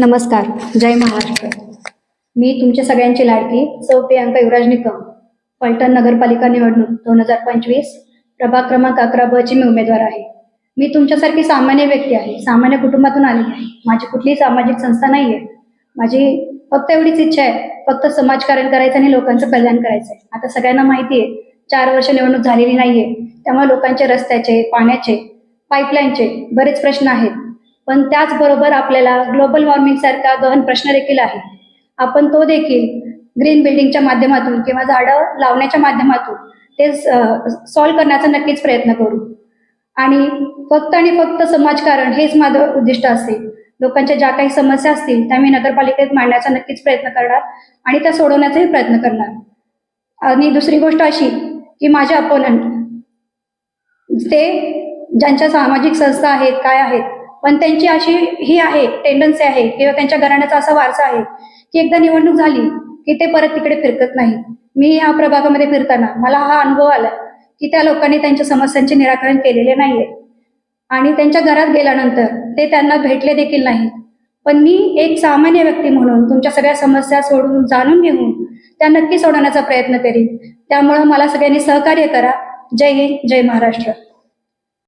नमस्कार जय महाराष्ट्र. मी तुमच्या सगळ्यांची लाडकी सौ प्रियांका युवराज निकम. फलटण नगरपालिका निवडणूक दोन हजार पंचवीस प्रभाग क्रमांक अकरा ब ची मी उमेदवार आहे. मी तुमच्यासारखी सामान्य व्यक्ती आहे सामान्य कुटुंबातून आलेली आहे. माझी कुठलीही सामाजिक संस्था नाही आहे माझी फक्त एवढीच इच्छा आहे फक्त समाजकारण करायचं आणि लोकांचं कल्याण करायचं आहे आता सगळ्यांना माहिती आहे चार वर्ष निवडणूक झालेली नाहीये. त्यामुळे लोकांचे रस्त्याचे पाण्याचे पाईपलाईनचे बरेच प्रश्न आहेत. पण त्याचबरोबर आपल्याला ग्लोबल वॉर्मिंग सारखा गहन प्रश्न देखील आहे. आपण तो देखील ग्रीन बिल्डिंगच्या माध्यमातून किंवा झाडं लावण्याच्या माध्यमातून ते सॉल्व्ह करण्याचा नक्कीच प्रयत्न करू. आणि फक्त आणि फक्त समाजकारण हेच माझं उद्दिष्ट असेल. लोकांच्या ज्या काही समस्या असतील त्या मी नगरपालिकेत मांडण्याचा नक्कीच प्रयत्न करणार आणि त्या सोडवण्याचाही प्रयत्न करणार. आणि दुसरी गोष्ट अशी की माझे अपोनंट ते ज्यांच्या सामाजिक संस्था आहेत काय आहेत पण त्यांची अशी ही आहे टेंडन्सी आहे किंवा त्यांच्या घराण्याचा असा वारसा आहे की एकदा निवडणूक झाली की ते परत तिकडे फिरकत नाही. मी ह्या प्रभागामध्ये फिरताना मला हा अनुभव आला की त्या लोकांनी त्यांच्या समस्यांचे निराकरण केलेले नाहीये. आणि त्यांच्या घरात गेल्यानंतर ते त्यांना भेटले देखील नाही. पण मी एक सामान्य व्यक्ती म्हणून तुमच्या सगळ्या समस्या सोडून जाणून घेऊन त्या नक्की सोडवण्याचा प्रयत्न करीन. त्यामुळं मला सगळ्यांनी सहकार्य करा. जय हिंद जय महाराष्ट्र.